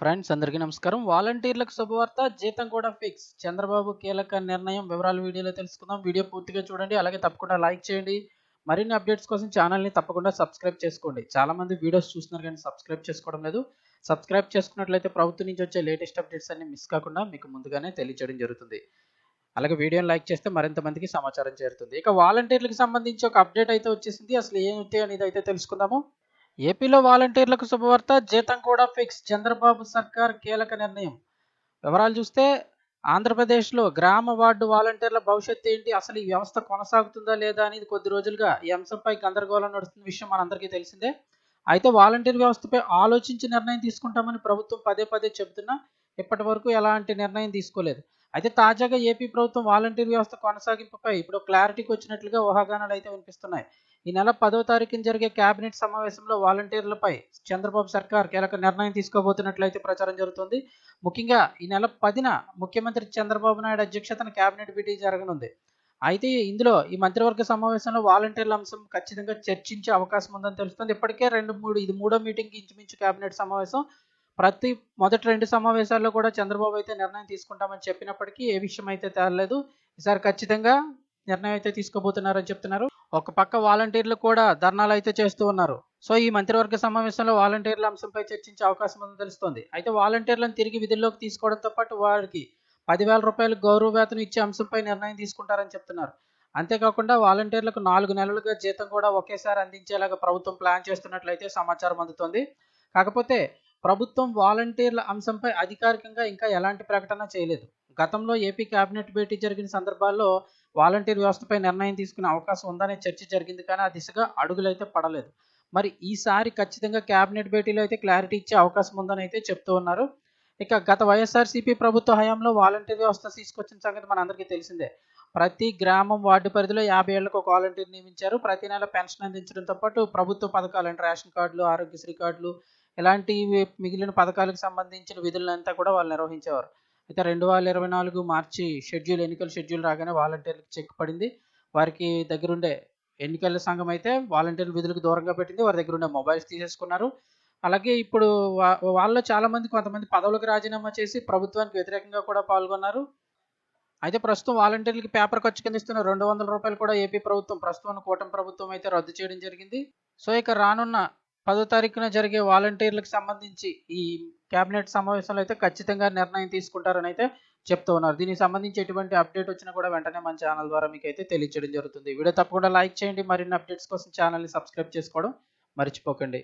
Friends అందరికీ నమస్కారం. వాలంటీర్లకు శుభవార్త జీతం కూడా ఫిక్స్. చంద్రబాబు కీలక నిర్ణయం వివరాలు వీడియోలో తెలుసుకుందాం. వీడియో పూర్తిగా చూడండి అలాగే తప్పకుండా లైక్ చేయండి. మరిన్ని అప్డేట్స్ కోసం ఛానల్ని తప్పకుండా సబ్స్క్రైబ్ చేసుకోండి. చాలామంది వీడియోస్ చూస్తున్నారు కానీ సబ్స్క్రైబ్ చేసుకోవడం లేదు. సబ్స్క్రైబ్ చేసుకున్నట్లయితే ప్రభుత్వం నుంచి వచ్చే లేటెస్ట్ అప్డేట్స్ అన్ని మిస్ కాకుండా మీకు ముందుగానే తెలియచేయడం జరుగుతుంది. అలాగే వీడియోని లైక్ చేస్తే మరింత మందికి సమాచారం చేరుతుంది. ఇక వాలంటీర్లకు సంబంధించి ఒక అప్డేట్ అయితే వచ్చేసింది. అసలు ఏంటి అనేది అయితే తెలుసుకుందాము. ఏపీలో వాలంటీర్లకు శుభవార్త. జీతం కూడా ఫిక్స్. చంద్రబాబు సర్కార్ కీలక నిర్ణయం. వివరాలు చూస్తే ఆంధ్రప్రదేశ్లో గ్రామ వార్డు వాలంటీర్ల భవిష్యత్తు ఏంటి? అసలు ఈ వ్యవస్థ కొనసాగుతుందా లేదా అనేది కొద్ది రోజులుగా ఈ అంశంపై గందరగోళం నడుస్తున్న విషయం మనందరికీ తెలిసిందే. అయితే వాలంటీర్ వ్యవస్థపై ఆలోచించి నిర్ణయం తీసుకుంటామని ప్రభుత్వం పదే పదే చెబుతున్నా ఇప్పటి వరకు ఎలాంటి నిర్ణయం తీసుకోలేదు. అయితే తాజాగా ఏపీ ప్రభుత్వం వాలంటీర్ వ్యవస్థ కొనసాగింపుపై ఇప్పుడు క్లారిటీకి వచ్చినట్లుగా ఊహాగానాలు అయితే వినిపిస్తున్నాయి. ఈ నెల పదో తారీఖున జరిగే కేబినెట్ సమావేశంలో వాలంటీర్లపై చంద్రబాబు సర్కార్ కీలక నిర్ణయం తీసుకోబోతున్నట్లయితే ప్రచారం జరుగుతుంది. ముఖ్యంగా ఈ నెల పదిన ముఖ్యమంత్రి చంద్రబాబు నాయుడు అధ్యక్షతన కేబినెట్ మీటింగ్ జరగనుంది. అయితే ఇందులో ఈ మంత్రివర్గ సమావేశంలో వాలంటీర్ల అంశం ఖచ్చితంగా చర్చించే అవకాశం ఉందని తెలుస్తుంది. ఇప్పటికే రెండు మూడు ఇది మూడో మీటింగ్ ఇంచుమించు కేబినెట్ సమావేశం. ప్రతి మొదటి రెండు సమావేశాల్లో కూడా చంద్రబాబు అయితే నిర్ణయం తీసుకుంటామని చెప్పినప్పటికీ ఏ విషయం అయితే తేలలేదు. ఈసారి ఖచ్చితంగా నిర్ణయం అయితే తీసుకోబోతున్నారని చెప్తున్నారు. ఒక పక్క వాలంటీర్లు కూడా ధర్నాలు అయితే చేస్తూ ఉన్నారు. సో ఈ మంత్రివర్గ సమావేశంలో వాలంటీర్ల అంశంపై చర్చించే అవకాశం ఉందని తెలుస్తోంది. అయితే వాలంటీర్లను తిరిగి విధుల్లోకి తీసుకోవడంతో పాటు వారికి పదివేల రూపాయలు గౌరవ వేతనం ఇచ్చే అంశంపై నిర్ణయం తీసుకుంటారని చెప్తున్నారు. అంతేకాకుండా వాలంటీర్లకు నాలుగు నెలలుగా జీతం కూడా ఒకేసారి అందించేలాగా ప్రభుత్వం ప్లాన్ చేస్తున్నట్లయితే సమాచారం అందుతోంది. కాకపోతే ప్రభుత్వం వాలంటీర్ల అంశంపై అధికారికంగా ఇంకా ఎలాంటి ప్రకటన చేయలేదు. గతంలో ఏపీ కేబినెట్ భేటీ జరిగిన సందర్భాల్లో వాలంటీర్ వ్యవస్థపై నిర్ణయం తీసుకునే అవకాశం ఉందనే చర్చ జరిగింది కానీ ఆ దిశగా అడుగులైతే పడలేదు. మరి ఈసారి ఖచ్చితంగా కేబినెట్ భేటీలో అయితే క్లారిటీ ఇచ్చే అవకాశం ఉందని అయితే చెప్తూ ఉన్నారు. ఇక గత వైఎస్ఆర్సీపీ ప్రభుత్వ హయాంలో వాలంటీర్ వ్యవస్థ తీసుకొచ్చిన సంగతి మనందరికీ తెలిసిందే. ప్రతి గ్రామం వార్డు పరిధిలో యాభై ఏళ్ళకు ఒక వాలంటీర్ నియమించారు. ప్రతి నెల పెన్షన్ అందించడంతో పాటు ప్రభుత్వ పథకాలు అంటే రేషన్ కార్డులు ఆరోగ్యశ్రీ కార్డులు ఇలాంటి మిగిలిన పథకాలకు సంబంధించిన విధులంతా కూడా వాళ్ళు నిర్వహించేవారు. అయితే రెండు వేల ఇరవై నాలుగు మార్చి షెడ్యూల్ ఎన్నికల షెడ్యూల్ రాగానే వాలంటీర్లకు చెక్ పడింది. వారికి దగ్గరుండే ఎన్నికల సంఘం అయితే వాలంటీర్ విధులకు దూరంగా పెట్టింది. వారి దగ్గర ఉండే మొబైల్స్ తీసేసుకున్నారు. అలాగే ఇప్పుడు వాళ్ళలో చాలామంది కొంతమంది పదవులకు రాజీనామా చేసి ప్రభుత్వానికి వ్యతిరేకంగా కూడా పాల్గొన్నారు. అయితే ప్రస్తుతం వాలంటీర్లకి పేపర్ ఖర్చు కింద ఇస్తున్న రెండు వందల రూపాయలు కూడా ఏపీ ప్రభుత్వం ప్రస్తుతం కూటమి ప్రభుత్వం అయితే రద్దు చేయడం జరిగింది. సో ఇక రానున్న పదో తారీఖున జరిగే వాలంటీర్లకు సంబంధించి ఈ కేబినెట్ సమావేశంలో అయితే ఖచ్చితంగా నిర్ణయం తీసుకుంటారని అయితే చెప్తూ ఉన్నారు. దీనికి సంబంధించి ఎటువంటి అప్డేట్ వచ్చినా కూడా వెంటనే మన ఛానల్ ద్వారా మీకు అయితే తెలియచేయడం జరుగుతుంది. వీడియో తప్పకుండా లైక్ చేయండి. మరిన్ని అప్డేట్స్ కోసం ఛానల్ని సబ్స్క్రైబ్ చేసుకోవడం మర్చిపోకండి.